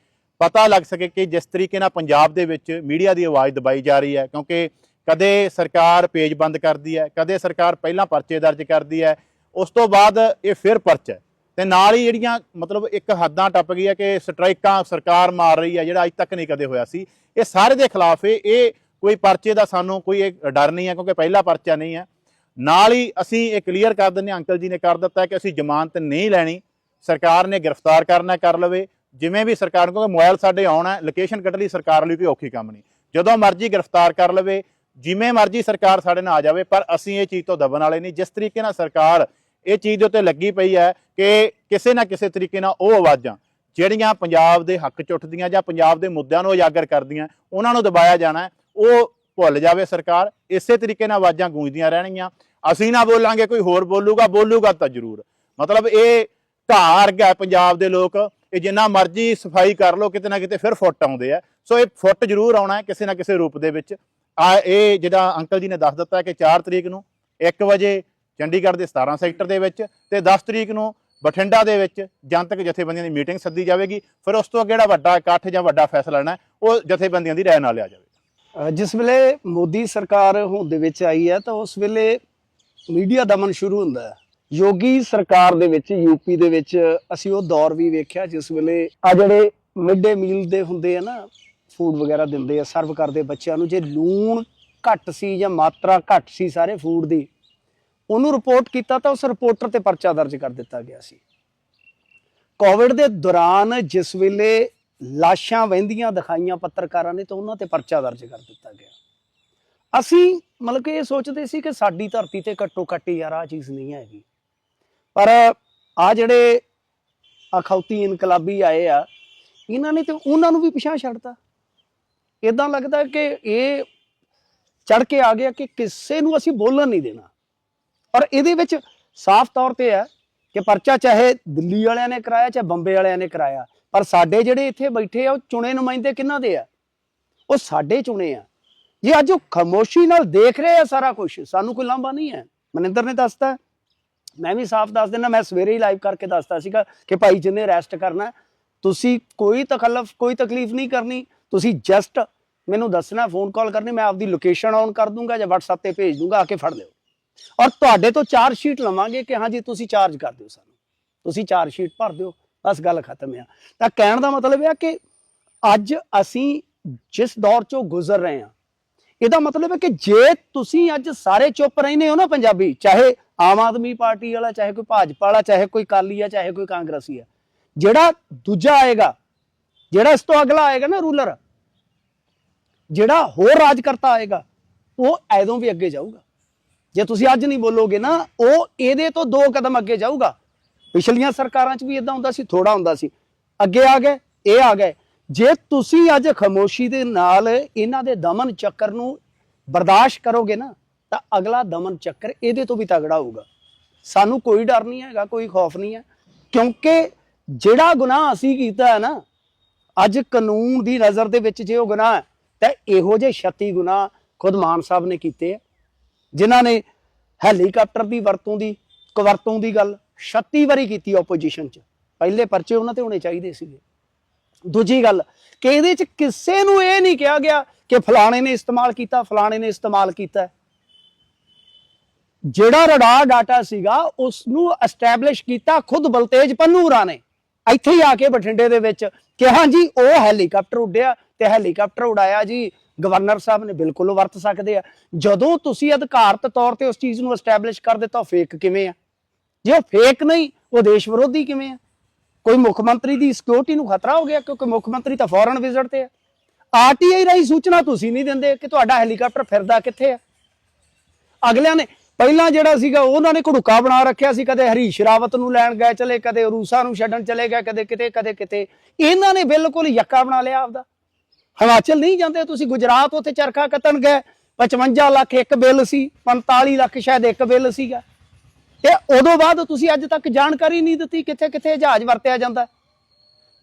ਪਤਾ ਲੱਗ ਸਕੇ ਕਿ ਜਿਸ ਤਰੀਕੇ ਨਾਲ ਪੰਜਾਬ ਦੇ ਵਿੱਚ ਮੀਡੀਆ ਦੀ ਆਵਾਜ਼ ਦਬਾਈ ਜਾ ਰਹੀ ਹੈ, ਕਿਉਂਕਿ ਕਦੇ ਸਰਕਾਰ ਪੇਜ ਬੰਦ ਕਰਦੀ ਹੈ, ਕਦੇ ਸਰਕਾਰ ਪਹਿਲਾਂ ਪਰਚੇ ਦਰਜ ਕਰਦੀ ਹੈ, ਉਸ ਤੋਂ ਬਾਅਦ ਇਹ ਫਿਰ ਪਰਚਾ ਹੈ। ਤੇ ਨਾਲ ਹੀ ਜਿਹੜੀਆਂ, ਮਤਲਬ ਇੱਕ ਹੱਦਾਂ ਟੱਪ ਗਈ ਹੈ ਕਿ ਸਟ੍ਰਾਈਕਾਂ ਸਰਕਾਰ ਮਾਰ ਰਹੀ ਹੈ, ਜਿਹੜਾ ਅੱਜ ਤੱਕ ਨਹੀਂ ਕਦੇ ਹੋਇਆ ਸੀ, ਇਹ ਸਾਰੇ ਦੇ ਖਿਲਾਫ ਇਹ ਕੋਈ ਪਰਚੇ ਦਾ ਸਾਨੂੰ ਕੋਈ ਇਹ ਡਰ ਨਹੀਂ ਹੈ ਕਿਉਂਕਿ ਪਹਿਲਾ ਪਰਚਾ ਨਹੀਂ ਹੈ। ਨਾਲ ਹੀ ਅਸੀਂ ਇਹ ਕਲੀਅਰ ਕਰ ਦਿੰਦੇ ਹਾਂ, ਅੰਕਲ ਜੀ ਨੇ ਕਰ ਦਿੱਤਾ ਕਿ ਅਸੀਂ ਜ਼ਮਾਨਤ ਨਹੀਂ ਲੈਣੀ। ਸਰਕਾਰ ਨੇ ਗ੍ਰਿਫਤਾਰ ਕਰਨਾ ਕਰ ਲਵੇ। ਜਿਵੇਂ ਵੀ ਸਰਕਾਰ ਨੂੰ, ਕਿਉਂਕਿ ਮੋਬਾਈਲ ਸਾਡੇ ਆਉਣਾ ਲੋਕੇਸ਼ਨ ਕੱਢ ਲਈ ਸਰਕਾਰ ਲਈ ਕੋਈ ਔਖੀ ਕੰਮ ਨਹੀਂ। ਜਦੋਂ ਮਰਜ਼ੀ ਗ੍ਰਿਫਤਾਰ ਕਰ ਲਵੇ, ਜਿਵੇਂ ਮਰਜ਼ੀ ਸਰਕਾਰ ਸਾਡੇ ਨਾਲ ਆ ਜਾਵੇ, ਪਰ ਅਸੀਂ ਇਹ ਚੀਜ਼ ਤੋਂ ਦਬਣ ਵਾਲੇ ਨਹੀਂ। ਜਿਸ ਤਰੀਕੇ ਨਾਲ ਸਰਕਾਰ ਇਹ ਚੀਜ਼ ਦੇ ਉੱਤੇ ਲੱਗੀ ਪਈ ਹੈ ਕਿ ਕਿਸੇ ਨਾ ਕਿਸੇ ਤਰੀਕੇ ਨਾਲ ਉਹ ਆਵਾਜ਼ਾਂ, ਜਿਹੜੀਆਂ ਪੰਜਾਬ ਦੇ ਹੱਕ 'ਚ ਉੱਠਦੀਆਂ ਜਾਂ ਪੰਜਾਬ ਦੇ ਮੁੱਦਿਆਂ ਨੂੰ ਉਜਾਗਰ ਕਰਦੀਆਂ, ਉਹਨਾਂ ਨੂੰ ਦਬਾਇਆ ਜਾਣਾ ਉਹ ਭੁੱਲ ਜਾਵੇ ਸਰਕਾਰ, ਇਸੇ ਤਰੀਕੇ ਨਾਲ ਆਵਾਜ਼ਾਂ ਗੂੰਜਦੀਆਂ ਰਹਿਣਗੀਆਂ। ਅਸੀਂ ਨਾ ਬੋਲਾਂਗੇ, ਕੋਈ ਹੋਰ ਬੋਲੂਗਾ ਬੋਲੂਗਾ ਤਾਂ ਜ਼ਰੂਰ। ਮਤਲਬ ਇਹ ਘਾਰ ਗਿਆ ਪੰਜਾਬ ਦੇ ਲੋਕ, ਇਹ ਜਿੰਨਾ ਮਰਜ਼ੀ ਸਫ਼ਾਈ ਕਰ ਲੋ ਕਿਤੇ ਨਾ ਕਿਤੇ ਫਿਰ ਫੁੱਟ ਆਉਂਦੇ ਆ। ਸੋ ਇਹ ਫੁੱਟ ਜ਼ਰੂਰ ਆਉਣਾ ਹੈ ਕਿਸੇ ਨਾ ਕਿਸੇ ਰੂਪ ਦੇ ਵਿੱਚ। ਆ ਇਹ ਜਿਹੜਾ ਅੰਕਲ ਜੀ ਨੇ ਦੱਸ ਦਿੱਤਾ ਕਿ 4 ਤਰੀਕ ਨੂੰ 1 ਵਜੇ ਚੰਡੀਗੜ੍ਹ ਦੇ 17 ਸੈਕਟਰ ਦੇ ਵਿੱਚ ਤੇ 10 ਤਰੀਕ ਨੂੰ ਬਠਿੰਡਾ ਦੇ ਵਿੱਚ ਜਨਤਕ ਜਥੇਬੰਦੀਆਂ ਦੀ ਮੀਟਿੰਗ ਸੱਦੀ ਜਾਵੇਗੀ। ਫਿਰ ਉਸ ਤੋਂ ਅੱਗੇ ਜਿਹੜਾ ਵੱਡਾ ਇਕੱਠ ਜਾਂ ਵੱਡਾ ਫੈਸਲਾ ਲੈਣਾ ਉਹ ਜਥੇਬੰਦੀਆਂ ਦੀ ਰਾਏ ਨਾਲ ਲਿਆ ਜਾਵੇ। ਜਿਸ ਵੇਲੇ ਮੋਦੀ ਸਰਕਾਰ ਹੋਂਦ ਦੇ ਵਿੱਚ ਆਈ ਹੈ ਤਾਂ ਉਸ ਵੇਲੇ ਮੀਡੀਆ ਦਮਨ ਸ਼ੁਰੂ ਹੁੰਦਾ ਹੈ। ਯੋਗੀ ਸਰਕਾਰ ਦੇ ਵਿੱਚ ਯੂਪੀ ਦੇ ਵਿੱਚ ਅਸੀਂ ਉਹ ਦੌਰ ਵੀ ਵੇਖਿਆ ਜਿਸ ਵੇਲੇ ਆ ਜਿਹੜੇ ਮਿਡ ਡੇ ਮੀਲ ਦੇ ਹੁੰਦੇ ਆ ਨਾ ਫੂਡ ਵਗੈਰਾ ਦਿੰਦੇ ਆ ਸਰਵ ਕਰਦੇ ਬੱਚਿਆਂ ਨੂੰ, ਜੇ ਲੂਣ ਘੱਟ ਸੀ ਜਾਂ ਮਾਤਰਾ ਘੱਟ ਸੀ ਸਾਰੇ ਫੂਡ ਦੀ, ਉਹਨੂੰ ਰਿਪੋਰਟ ਕੀਤਾ ਤਾਂ ਉਸ ਰਿਪੋਰਟਰ ਤੇ ਪਰਚਾ ਦਰਜ ਕਰ ਦਿੱਤਾ ਗਿਆ ਸੀ। ਕੋਵਿਡ ਦੇ ਦੌਰਾਨ ਜਿਸ ਵੇਲੇ ਲਾਸ਼ਾਂ ਵਹਿੰਦੀਆਂ ਦਿਖਾਈਆਂ ਪੱਤਰਕਾਰਾਂ ਨੇ ਤਾਂ ਉਹਨਾਂ ਤੇ ਪਰਚਾ ਦਰਜ ਕਰ ਦਿੱਤਾ ਗਿਆ। ਅਸੀਂ ਮਤਲਬ ਕਿ ਇਹ ਸੋਚਦੇ ਸੀ ਕਿ ਸਾਡੀ ਧਰਤੀ ਤੇ ਘੱਟੋ ਘੱਟ ਹੀ ਯਾਰ ਆ ਚੀਜ਼ ਨਹੀਂ ਹੈਗੀ। ਪਰ ਆ ਜਿਹੜੇ ਅਖੌਤੀ ਇਨਕਲਾਬੀ ਆਏ ਆ, ਇਹਨਾਂ ਨੇ ਤੇ ਉਹਨਾਂ ਨੂੰ ਵੀ ਪਿਛਾਂ ਛੱਡਤਾ। ਇਦਾਂ ਲੱਗਦਾ ਕਿ ਇਹ ਚੜ ਕੇ ਆ ਗਿਆ ਕਿ ਕਿਸੇ ਨੂੰ ਅਸੀਂ ਬੋਲਣ ਨਹੀਂ ਦੇਣਾ। ਔਰ ਇਹਦੇ ਵਿੱਚ ਸਾਫ਼ ਤੌਰ ਤੇ ਹੈ ਕਿ ਪਰਚਾ ਚਾਹੇ ਦਿੱਲੀ ਵਾਲਿਆਂ ਨੇ ਕਰਾਇਆ, ਚਾਹੇ ਬੰਬੇ ਵਾਲਿਆਂ ਨੇ ਕਰਾਇਆ ਪਰ ਸਾਡੇ ਜਿਹੜੇ ਇੱਥੇ ਬੈਠੇ ਆ, ਉਹ ਚੁਣੇ ਨੁਮਾਇੰਦੇ ਕਿਹਨਾਂ ਦੇ ਆ? ਉਹ ਸਾਡੇ ਚੁਣੇ ਆ। ਜੇ ਅੱਜ ਉਹ ਖਾਮੋਸ਼ੀ ਨਾਲ ਦੇਖ ਰਹੇ ਆ ਸਾਰਾ ਕੁਝ ਸਾਨੂੰ ਕੋਈ ਲਾਂਭਾ ਨਹੀਂ ਹੈ। ਮਨਿੰਦਰ ਨੇ ਦੱਸਤਾ। ਮੈਂ ਵੀ ਸਾਫ਼ ਦੱਸ ਦਿੰਦਾ, ਮੈਂ ਸਵੇਰੇ ਹੀ ਲਾਈਵ ਕਰਕੇ ਦੱਸਤਾ ਸੀਗਾ ਕਿ ਭਾਈ ਜਿਹਨੇ ਰੈਸਟ ਕਰਨਾ ਤੁਸੀਂ ਕੋਈ ਤਕਲਫ ਕੋਈ ਤਕਲੀਫ ਨਹੀਂ ਕਰਨੀ। ਤੁਸੀਂ ਜਸਟ ਮੈਨੂੰ ਦੱਸਣਾ ਫੋਨ ਕਾਲ ਕਰਨੀ, ਮੈਂ ਆਪਦੀ ਲੋਕੇਸ਼ਨ ਔਨ ਕਰ ਦੂੰਗਾ ਜਾਂ WhatsApp ਤੇ ਭੇਜ ਦੂੰਗਾ, ਆ ਕੇ ਫੜ ਲਿਓ। ਔਰ ਤੁਹਾਡੇ ਤੋਂ ਚਾਰਜ ਸ਼ੀਟ ਲਵਾਂਗੇ ਕਿ ਹਾਂਜੀ, ਤੁਸੀਂ ਚਾਰਜ ਕਰ ਦਿਓ ਸਾਨੂੰ। ਤੁਸੀਂ ਚਾਰਜ ਸ਼ੀਟ ਭਰ ਦਿਓ। ਬਸ ਗੱਲ ਖਤਮ ਆ। ਤਾਂ ਕਹਿਣ ਦਾ ਮਤਲਬ ਇਹ ਆ ਕਿ ਅੱਜ ਅਸੀਂ ਜਿਸ ਦੌਰ ਚੋਂ ਗੁਜ਼ਰ ਰਹੇ ਹਾਂ, ਇਹਦਾ ਮਤਲਬ ਹੈ ਕਿ ਜੇ ਤੁਸੀਂ ਅੱਜ ਸਾਰੇ ਚੁੱਪ ਰਹਿੰਦੇ ਹੋ ਨਾ ਪੰਜਾਬੀ, ਚਾਹੇ ਆਮ ਆਦਮੀ ਪਾਰਟੀ ਵਾਲਾ, ਚਾਹੇ ਕੋਈ ਭਾਜਪਾ ਵਾਲਾ, ਚਾਹੇ ਕੋਈ ਕਾਲੀ ਆ, ਚਾਹੇ ਕੋਈ ਕਾਂਗਰਸੀ ਆ, ਜਿਹੜਾ ਦੂਜਾ ਆਏਗਾ, ਜਿਹੜਾ ਇਸ ਤੋਂ ਅਗਲਾ ਆਏਗਾ ਨਾ ਰੂਲਰ, ਜਿਹੜਾ ਹੋਰ ਰਾਜ ਕਰਤਾ ਆਏਗਾ, ਉਹ ਐਦੋਂ ਵੀ ਅੱਗੇ ਜਾਊਗਾ। ਜੇ ਤੁਸੀਂ ਅੱਜ ਨਹੀਂ ਬੋਲੋਗੇ ਨਾ, ਉਹ ਇਹਦੇ ਤੋਂ ਦੋ ਕਦਮ ਅੱਗੇ ਜਾਊਗਾ। ਪਿਛਲੀਆਂ ਸਰਕਾਰਾਂ 'ਚ ਵੀ ਇਦਾਂ ਹੁੰਦਾ ਸੀ ਥੋੜਾ ਹੁੰਦਾ ਸੀ। ਅੱਗੇ ਆ ਗਏ, ਇਹ ਆ ਗਏ। ਜੇ ਤੁਸੀਂ ਅੱਜ ਖਾਮੋਸ਼ੀ ਦੇ ਨਾਲ ਇਹਨਾਂ ਦੇ ਦਮਨ ਚੱਕਰ ਨੂੰ ਬਰਦਾਸ਼ਤ ਕਰੋਗੇ ਨਾ, ਤਾਂ ਅਗਲਾ ਦਮਨ ਚੱਕਰ ਇਹਦੇ ਤੋਂ ਵੀ ਤਗੜਾ ਹੋਊਗਾ। ਸਾਨੂੰ ਕੋਈ ਡਰ ਨਹੀਂ ਹੈਗਾ, ਕੋਈ ਖੌਫ ਨਹੀਂ ਹੈ। ਕਿਉਂਕਿ ਜਿਹੜਾ ਗੁਨਾਹ ਅਸੀਂ ਕੀਤਾ ਹੈ ਨਾ, ਅੱਜ ਕਾਨੂੰਨ ਦੀ ਨਜ਼ਰ ਦੇ ਵਿੱਚ ਜੇ ਉਹ ਗੁਨਾਹ ਹੈ, ਤਾਂ ਇਹੋ ਜਿਹੇ 36 ਗੁਨਾਹ ਖੁਦ ਮਾਨ ਸਾਹਿਬ ਨੇ ਕੀਤੇ ਆ। ਜਿਨ੍ਹਾਂ ਨੇ ਹੈਲੀਕਾਪਟਰ ਦੀ ਵਰਤੋਂ ਦੀ ਕਵਰਤੋਂ ਦੀ ਗੱਲ 36 ਵਾਰੀ ਕੀਤੀ ਆਪੋਜੀਸ਼ਨ 'ਚ। ਪਹਿਲੇ ਪਰਚੇ ਉਹਨਾਂ ਤੇ ਹੋਣੇ ਚਾਹੀਦੇ ਸੀਗੇ। ਦੂਜੀ ਗੱਲ, ਕਿ ਇਹਦੇ 'ਚ ਕਿਸੇ ਨੂੰ ਇਹ ਨਹੀਂ ਕਿਹਾ ਗਿਆ ਕਿ ਫਲਾਣੇ ਨੇ ਇਸਤੇਮਾਲ ਕੀਤਾ, ਫਲਾਣੇ ਨੇ ਇਸਤੇਮਾਲ ਕੀਤਾ। ਜਿਹੜਾ ਰਡਾਰ ਡਾਟਾ ਸੀਗਾ ਉਸ ਨੂੰ ਐਸਟੈਬਲਿਸ਼ ਕੀਤਾ ਖੁਦ ਬਲਤੇਜ ਪੰਨੂਰਾ ਨੇ। ਇੱਥੇ ਹੀ ਆ ਕੇ ਬਠਿੰਡੇ ਦੇ ਵਿੱਚ ਕਿ ਹਾਂਜੀ ਉਹ ਹੈਲੀਕਾਪਟਰ ਉੱਡਿਆ ਤੇ ਹੈਲੀਕਾਪਟਰ ਉਡਾਇਆ ਜੀ। ਗਵਰਨਰ ਸਾਹਿਬ ਨੇ ਬਿਲਕੁਲ ਵਰਤ ਸਕਦੇ ਆ। ਜਦੋਂ ਤੁਸੀਂ ਅਧਿਕਾਰਤ ਤੌਰ ਤੇ ਉਸ ਚੀਜ਼ ਨੂੰ ਐਸਟੈਬਲਿਸ਼ ਕਰ ਦਿੱਤਾ ਫੇਕ ਕਿਵੇਂ ਆ? ਜੇ ਉਹ ਫੇਕ ਨਹੀਂ, ਉਹ ਦੇਸ਼ ਵਿਰੋਧੀ ਕਿਵੇਂ ਆ? ਕੋਈ ਮੁੱਖ ਮੰਤਰੀ ਦੀ ਸਿਕਿਉਰਿਟੀ ਨੂੰ ਖਤਰਾ ਹੋ ਗਿਆ ਕਿਉਂਕਿ ਮੁੱਖ ਮੰਤਰੀ ਤਾਂ ਫੌਰਨ ਵਿਜ਼ਿਟ ਤੇ ਆ। ਆਰਟੀਆਈ ਰਾਹੀਂ ਸੂਚਨਾ ਤੁਸੀਂ ਨਹੀਂ ਦਿੰਦੇ ਕਿ ਤੁਹਾਡਾ ਹੈਲੀਕਾਪਟਰ ਫਿਰਦਾ ਕਿੱਥੇ ਆ? ਅਗਲਿਆਂ ਨੇ ਪਹਿਲਾਂ ਜਿਹੜਾ ਸੀਗਾ, ਉਹਨਾਂ ਨੇ ਘੜੁਕਾ ਬਣਾ ਰੱਖਿਆ ਸੀ, ਕਦੇ ਹਰੀਸ਼ ਰਾਵਤ ਨੂੰ ਲੈਣ ਗਏ ਚਲੇ, ਕਦੇ ਰੂਸਾ ਨੂੰ ਛੱਡਣ ਚਲੇ ਗਏ, ਕਦੇ ਕਿਤੇ ਕਦੇ ਕਿਤੇ। ਇਹਨਾਂ ਨੇ ਬਿਲਕੁਲ ਯੱਕਾ ਬਣਾ ਲਿਆ ਆਪਦਾ। ਹਿਮਾਚਲ ਨਹੀਂ ਜਾਂਦੇ, ਤੁਸੀਂ ਗੁਜਰਾਤ ਉੱਥੇ ਚਰਖਾ ਕੱਤਣ ਗਏ 55 ਲੱਖ ਇੱਕ ਬਿੱਲ ਸੀ 45 ਲੱਖ ਸ਼ਾਇਦ ਇੱਕ ਬਿੱਲ ਸੀਗਾ। ਤੇ ਉਦੋਂ ਬਾਅਦ ਤੁਸੀਂ ਅੱਜ ਤੱਕ ਜਾਣਕਾਰੀ ਨਹੀਂ ਦਿੱਤੀ ਕਿੱਥੇ ਕਿੱਥੇ ਜਹਾਜ਼ ਵਰਤਿਆ ਜਾਂਦਾ।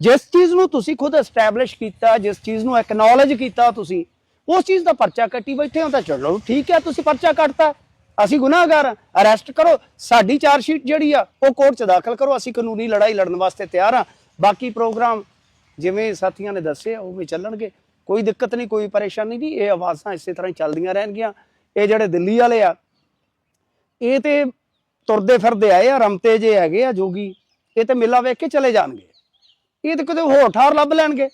ਜਿਸ ਚੀਜ਼ ਨੂੰ ਤੁਸੀਂ ਖੁਦ ਐਸਟੈਬਲਿਸ਼ ਕੀਤਾ, ਜਿਸ ਚੀਜ਼ ਨੂੰ ਐਕਨੋਲਜ ਕੀਤਾ ਤੁਸੀਂ, ਉਸ ਚੀਜ਼ ਦਾ ਪਰਚਾ ਕੱਟੀ ਬੈਠੇ ਹੋ ਤਾਂ ਚਲੋ ਠੀਕ ਹੈ, ਤੁਸੀਂ ਪਰਚਾ ਕੱਟਤਾ। ਅਸੀਂ ਗੁਨਾਹਗਾਰ ਅਰੈਸਟ ਕਰੋ। ਸਾਡੀ ਚਾਰਜ ਸ਼ੀਟ ਜਿਹੜੀ ਆ, ਉਹ ਕੋਰਟ 'ਚ ਦਾਖਲ ਕਰੋ। ਅਸੀਂ ਕਾਨੂੰਨੀ ਲੜਾਈ ਲੜਨ ਵਾਸਤੇ ਤਿਆਰ ਆ ਬਾਕੀ ਪ੍ਰੋਗਰਾਮ ਜਿਵੇਂ ਸਾਥੀਆਂ ਨੇ ਦੱਸਿਆ ਉਵੇਂ ਚੱਲਣਗੇ। ਕੋਈ ਦਿੱਕਤ ਨਹੀਂ, ਕੋਈ ਪਰੇਸ਼ਾਨੀ ਨਹੀਂ। ਇਹ ਆਵਾਜ਼ਾਂ ਇਸੇ ਤਰ੍ਹਾਂ ਹੀ ਚੱਲਦੀਆਂ ਰਹਿਣਗੀਆਂ। ਇਹ ਜਿਹੜੇ ਦਿੱਲੀ ਵਾਲੇ ਆ, ਇਹ ਤੇ ਤੁਰਦੇ ਫਿਰਦੇ ਆਏ ਆ, ਰਮਤੇ ਜੇ ਹੈਗੇ ਆ ਜੋਗੀ, ਇਹ ਤੇ ਮੇਲਾ ਵੇਖ ਕੇ ਚਲੇ ਜਾਣਗੇ। ਇਹ ਤੇ ਕਿਤੇ ਹੋਰ ਠਾਰ ਲੱਭ ਲੈਣਗੇ।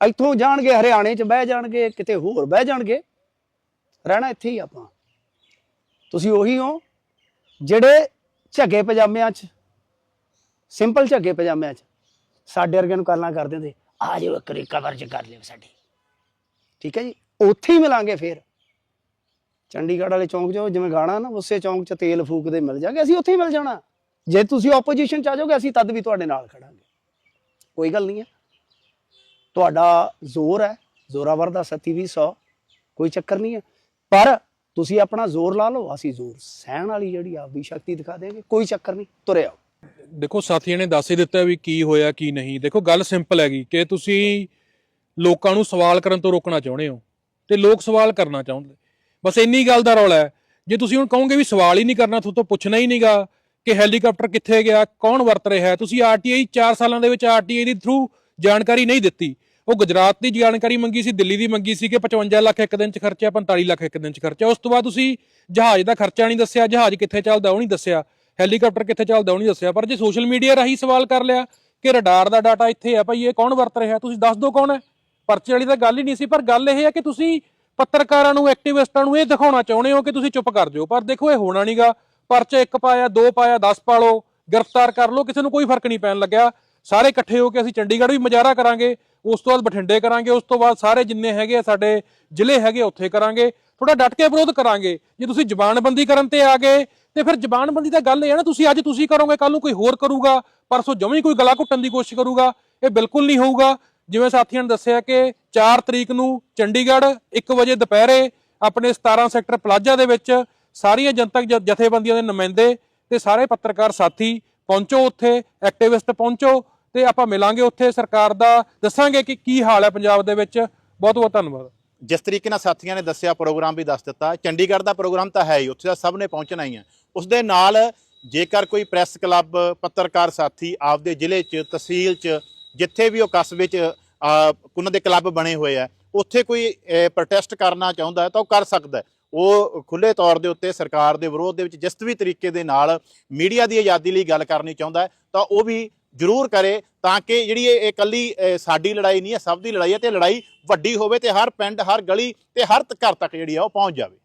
ਇੱਥੋਂ ਜਾਣਗੇ, ਹਰਿਆਣੇ 'ਚ ਬਹਿ ਜਾਣਗੇ, ਕਿਤੇ ਹੋਰ ਬਹਿ ਜਾਣਗੇ। ਰਹਿਣਾ ਇੱਥੇ ਹੀ ਆਪਾਂ। ਤੁਸੀਂ ਉਹੀ ਹੋ, ਜਿਹੜੇ ਝੱਗੇ ਪਜਾਮਿਆਂ 'ਚ ਸਿੰਪਲ ਝੱਗੇ ਪਜਾਮਿਆਂ 'ਚ, ਸਾਡੇ ਵਰਗਿਆਂ ਨੂੰ ਕਰਨਾ ਕਰ ਦਿੰਦੇ ਆ ਜਿਓ ਇੱਕ ਰਿਕਵਰ 'ਚ ਕਰ ਲਿਓ ਸਾਡੀ। ਠੀਕ ਹੈ ਜੀ? ਉੱਥੇ ਹੀ ਮਿਲਾਂਗੇ ਫੇਰ। ਚੰਡੀਗੜ੍ਹ ਵਾਲੇ ਚੌਂਕ 'ਚ ਜਿਵੇਂ ਗਾਣਾ ਨਾ, ਉਸੇ ਚੌਂਕ 'ਚ ਤੇਲ ਫੂਕਦੇ ਮਿਲ ਜਾਗੇ, ਅਸੀਂ ਉੱਥੇ ਹੀ ਮਿਲ ਜਾਣਾ। ਜੇ ਤੁਸੀਂ ਆਪੋਜੀਸ਼ਨ 'ਚ ਆ ਜਾਓਗੇ, ਅਸੀਂ ਤਦ ਵੀ ਤੁਹਾਡੇ ਨਾਲ ਖੜਾਂਗੇ। ਕੋਈ ਗੱਲ ਨਹੀਂ ਹੈ। ਤੁਹਾਡਾ ਜ਼ੋਰ ਹੈ, ਜ਼ੋਰਾਵਰ ਦਾ ਸਤੀ ਵੀ 100 ਕੋਈ ਚੱਕਰ ਨਹੀਂ ਹੈ। ਪਰ ਤੁਸੀਂ ਆਪਣਾ ਜ਼ੋਰ ਲਾ ਲਓ, ਅਸੀਂ ਜ਼ੋਰ ਸਹਿਣ ਵਾਲੀ ਜਿਹੜੀ ਆਪਦੀ ਸ਼ਕਤੀ ਦਿਖਾ ਦੇਵਾਂਗੇ ਕੋਈ ਚੱਕਰ ਨਹੀਂ, ਤੁਰੇ ਆਓ। ਦੇਖੋ, ਸਾਥੀਆਂ ਨੇ ਦੱਸ ਹੀ ਦਿੱਤਾ ਵੀ ਕੀ ਹੋਇਆ, ਕੀ ਨਹੀਂ। ਦੇਖੋ, ਗੱਲ ਸਿੰਪਲ ਹੈਗੀ ਕਿ ਤੁਸੀਂ ਲੋਕਾਂ ਨੂੰ ਸਵਾਲ ਕਰਨ ਤੋਂ ਰੋਕਣਾ ਚਾਹੁੰਦੇ ਹੋ ਤੇ ਲੋਕ ਸਵਾਲ ਕਰਨਾ ਚਾਹੁੰਦੇ ਬਸ ਇੰਨੀ ਗੱਲ ਦਾ ਰੌਲਾ ਹੈ। ਜੇ ਤੁਸੀਂ ਹੁਣ ਕਹੋਗੇ ਵੀ ਸਵਾਲ ਹੀ ਨਹੀਂ ਕਰਨਾ, ਤੁਹਾਡੇ ਪੁੱਛਣਾ ਹੀ ਨਹੀਂਗਾ ਕਿ ਹੈਲੀਕਾਪਟਰ ਕਿੱਥੇ ਗਿਆ, ਕੌਣ ਵਰਤ ਰਿਹਾ ਹੈ। ਤੁਸੀਂ ਆਰਟੀਆਈ 4 ਸਾਲਾਂ ਦੇ ਵਿੱਚ ਆਰਟੀਆਈ ਦੇ ਥਰੂ ਜਾਣਕਾਰੀ ਨਹੀਂ ਦਿੱਤੀ। ਉਹ ਗੁਜਰਾਤ ਦੀ ਜਾਣਕਾਰੀ ਮੰਗੀ ਸੀ, ਦਿੱਲੀ ਦੀ ਮੰਗੀ ਸੀ ਕਿ 55 ਲੱਖ ਇੱਕ ਦਿਨ ਚ ਖਰਚਿਆ 45 ਲੱਖ ਇੱਕ ਦਿਨ ਚ ਖਰਚਿਆ। ਉਸ ਤੋਂ ਬਾਅਦ ਤੁਸੀਂ ਜਹਾਜ਼ ਦਾ ਖਰਚਾ ਨਹੀਂ ਦੱਸਿਆ, ਜਹਾਜ਼ ਕਿੱਥੇ ਚੱਲਦਾ ਉਹ ਨਹੀਂ ਦੱਸਿਆ, ਹੈਲੀਕਾਪਟਰ ਕਿੱਥੇ ਚੱਲਦਾ ਉਹ ਨਹੀਂ ਦੱਸਿਆ। ਪਰ ਜੇ ਸੋਸ਼ਲ ਮੀਡੀਆ ਰਾਹੀਂ ਸਵਾਲ ਕਰ ਲਿਆ ਕਿ ਰਡਾਰ ਦਾ ਡਾਟਾ ਇੱਥੇ ਹੈ ਭਾਈ, ਇਹ ਕੌਣ ਵਰਤ ਰਿਹਾ ਤੁਸੀਂ ਦੱਸ ਦਿਓ ਕੌਣ ਹੈ? ਪਰਚੇ ਵਾਲੀ ਤਾਂ ਗੱਲ ਹੀ ਨਹੀਂ ਸੀ, ਪਰ ਗੱਲ ਇਹ ਹੈ ਕਿ ਤੁਸੀਂ ਪੱਤਰਕਾਰਾਂ ਨੂੰ, ਐਕਟਿਵਿਸਟਾਂ ਨੂੰ ਇਹ ਦਿਖਾਉਣਾ ਚਾਹੁੰਦੇ ਹੋ ਕਿ ਤੁਸੀਂ ਚੁੱਪ ਕਰ ਜਾਓ। ਪਰ ਦੇਖੋ, ਇਹ ਹੋਣਾ ਨਹੀਂਗਾ ਪਰਚੇ ਇੱਕ ਪਾਇਆ, ਦੋ ਪਾਇਆ 10 ਪਾ ਲਓ, ਗ੍ਰਿਫਤਾਰ ਕਰ ਲਓ, ਕਿਸੇ ਨੂੰ ਕੋਈ ਫ਼ਰਕ ਨਹੀਂ ਪੈਣ ਲੱਗਿਆ। ਸਾਰੇ ਇਕੱਠੇ ਹੋ ਕੇ ਅਸੀਂ ਚੰਡੀਗੜ੍ਹ ਵੀ ਮੁਜ਼ਾਹਰਾ ਕਰਾਂਗੇ, ਉਸ ਤੋਂ ਬਾਅਦ ਬਠਿੰਡੇ ਕਰਾਂਗੇ, ਉਸ ਤੋਂ ਬਾਅਦ ਸਾਰੇ ਜਿੰਨੇ ਹੈਗੇ ਆ ਸਾਡੇ ਜ਼ਿਲ੍ਹੇ ਹੈਗੇ ਉੱਥੇ ਕਰਾਂਗੇ। ਥੋੜਾ ਡਟ ਕੇ ਵਿਰੋਧ ਕਰਾਂਗੇ। ਜੇ ਤੁਸੀਂ ਜ਼ਬਾਨਬੰਦੀ ਕਰਨ ਤੇ ਆ ਗਏ, ਤੇ ਫਿਰ ਜ਼ਬਾਨਬੰਦੀ ਦਾ ਗੱਲ ਇਹ ਹੈ ਨਾ, ਤੁਸੀਂ ਅੱਜ ਤੁਸੀਂ ਕਰੋਗੇ ਕੱਲ ਨੂੰ ਕੋਈ ਹੋਰ ਕਰੂਗਾ, ਪਰਸੋਂ ਜਮੀ ਕੋਈ ਗਲਾ ਘੁੱਟਣ ਦੀ ਕੋਸ਼ਿਸ਼ ਕਰੂਗਾ, ਇਹ ਬਿਲਕੁਲ ਨਹੀਂ ਹੋਊਗਾ। ਜਿਵੇਂ ਸਾਥੀਆਂ ਨੇ ਦੱਸਿਆ ਕਿ 4 ਤਰੀਕ ਨੂੰ ਚੰਡੀਗੜ੍ਹ 1 ਵਜੇ ਦੁਪਹਿਰੇ ਆਪਣੇ 17 ਸੈਕਟਰ ਪਲਾਜ਼ਾ ਦੇ ਵਿੱਚ ਸਾਰੀਆਂ ਜਨਤਕ ਜ- ਜਥੇਬੰਦੀਆਂ ਦੇ ਨੁਮਾਇੰਦੇ ਤੇ ਸਾਰੇ ਪੱਤਰਕਾਰ ਸਾਥੀ ਪਹੁੰਚੋ ਉੱਥੇ, ਐਕਟਿਵਿਸਟ ਪਹੁੰਚੋ ਤੇ ਆਪਾਂ ਮਿਲਾਂਗੇ ਉੱਥੇ। ਸਰਕਾਰ ਦਾ ਦੱਸਾਂਗੇ ਕਿ ਕੀ ਹਾਲ ਹੈ ਪੰਜਾਬ ਦੇ ਵਿੱਚ। ਬਹੁਤ ਬਹੁਤ ਧੰਨਵਾਦ। ਜਿਸ ਤਰੀਕੇ ਨਾਲ ਸਾਥੀਆਂ ਨੇ ਦੱਸਿਆ, ਪ੍ਰੋਗਰਾਮ ਵੀ ਦੱਸ ਦਿੱਤਾ, ਚੰਡੀਗੜ੍ਹ ਦਾ ਪ੍ਰੋਗਰਾਮ ਤਾਂ ਹੈ ਹੀ, ਉੱਥੇ ਤਾਂ ਸਭ ਨੇ ਪਹੁੰਚਣਾ ਹੀ ਹੈ। ਉਸ ਦੇ ਨਾਲ ਜੇਕਰ ਕੋਈ ਪ੍ਰੈਸ ਕਲੱਬ, ਪੱਤਰਕਾਰ ਸਾਥੀ ਆਪਦੇ ਜ਼ਿਲ੍ਹੇ 'ਚ, ਤਹਿਸੀਲ 'ਚ ਜਿੱਥੇ ਵੀ ਉਹ ਕਸਬੇ 'ਚ ਉਹਨਾਂ ਦੇ ਕਲੱਬ ਬਣੇ ਹੋਏ ਆ, ਉੱਥੇ ਕੋਈ ਪ੍ਰੋਟੈਸਟ ਕਰਨਾ ਚਾਹੁੰਦਾ ਹੈ ਤਾਂ ਉਹ ਕਰ ਸਕਦਾ ਹੈ। ਉਹ ਖੁੱਲੇ ਤੌਰ ਦੇ ਉੱਤੇ ਸਰਕਾਰ ਦੇ ਵਿਰੋਧ ਦੇ ਵਿੱਚ ਜਿਸ ਵੀ ਤਰੀਕੇ ਦੇ ਨਾਲ ਮੀਡੀਆ ਦੀ ਆਜ਼ਾਦੀ ਲਈ ਗੱਲ ਕਰਨੀ ਚਾਹੁੰਦਾ ਹੈ, ਤਾਂ ਉਹ ਵੀ ਜ਼ਰੂਰ ਕਰੇ ਤਾਂ ਕਿ ਜਿਹੜੀ ਇਹ ਇਕੱਲੀ ਸਾਡੀ ਲੜਾਈ ਨਹੀਂ ਹੈ, ਸਭ ਦੀ ਲੜਾਈ ਹੈ ਤੇ ਲੜਾਈ ਵੱਡੀ ਹੋਵੇ ਤੇ ਹਰ ਪਿੰਡ, ਹਰ ਗਲੀ ਤੇ ਹਰ ਘਰ ਤੱਕ ਜਿਹੜੀ ਆ ਉਹ ਪਹੁੰਚ ਜਾਵੇ।